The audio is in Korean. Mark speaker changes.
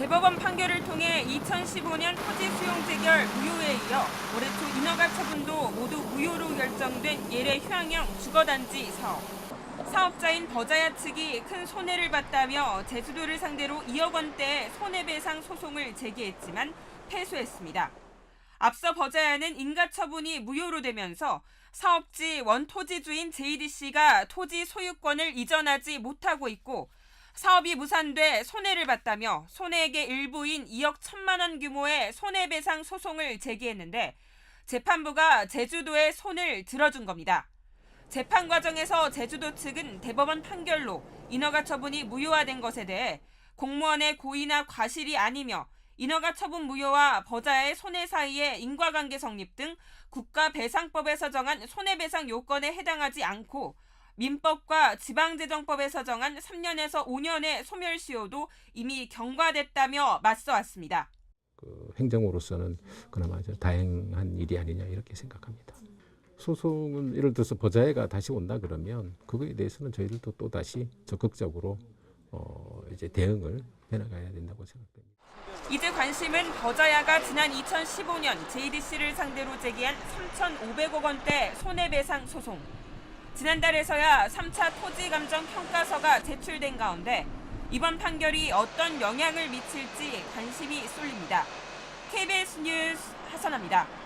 Speaker 1: 대법원 판결을 통해 2015년 토지 수용 재결 무효에 이어 올해 초 인허가 처분도 모두 무효로 결정된 예래 휴양형 주거단지 사업. 사업자인 버자야 측이 큰 손해를 봤다며 제주도를 상대로 2억 원대의 손해배상 소송을 제기했지만 패소했습니다. 앞서 버자야는 인가처분이 무효로 되면서 사업지 원토지주인 JDC가 토지 소유권을 이전하지 못하고 있고 사업이 무산돼 손해를 봤다며 손해액의 일부인 2억 1천만 원 규모의 손해배상 소송을 제기했는데 재판부가 제주도의 손을 들어준 겁니다. 재판 과정에서 제주도 측은 대법원 판결로 인허가 처분이 무효화된 것에 대해 공무원의 고의나 과실이 아니며 인허가 처분 무효와 버자의 손해 사이의 인과관계 성립 등 국가배상법에서 정한 손해배상 요건에 해당하지 않고 민법과 지방재정법에서 정한 3년에서 5년의 소멸시효도 이미 경과됐다며 맞서왔습니다.
Speaker 2: 그 행정으로서는 그나마 저 다행한 일이 아니냐 이렇게 생각합니다. 소송은 예를 들어서 버자해가 다시 온다 그러면 그거에 대해서는 저희들도 또 다시 적극적으로 어 이제 대응을 해나가야 된다고 생각됩니다.
Speaker 1: 이제 관심은 버자야가 지난 2015년 JDC를 상대로 제기한 3,500억 원대 손해배상 소송. 지난달에서야 3차 토지감정 평가서가 제출된 가운데 이번 판결이 어떤 영향을 미칠지 관심이 쏠립니다. KBS 뉴스 하선아입니다.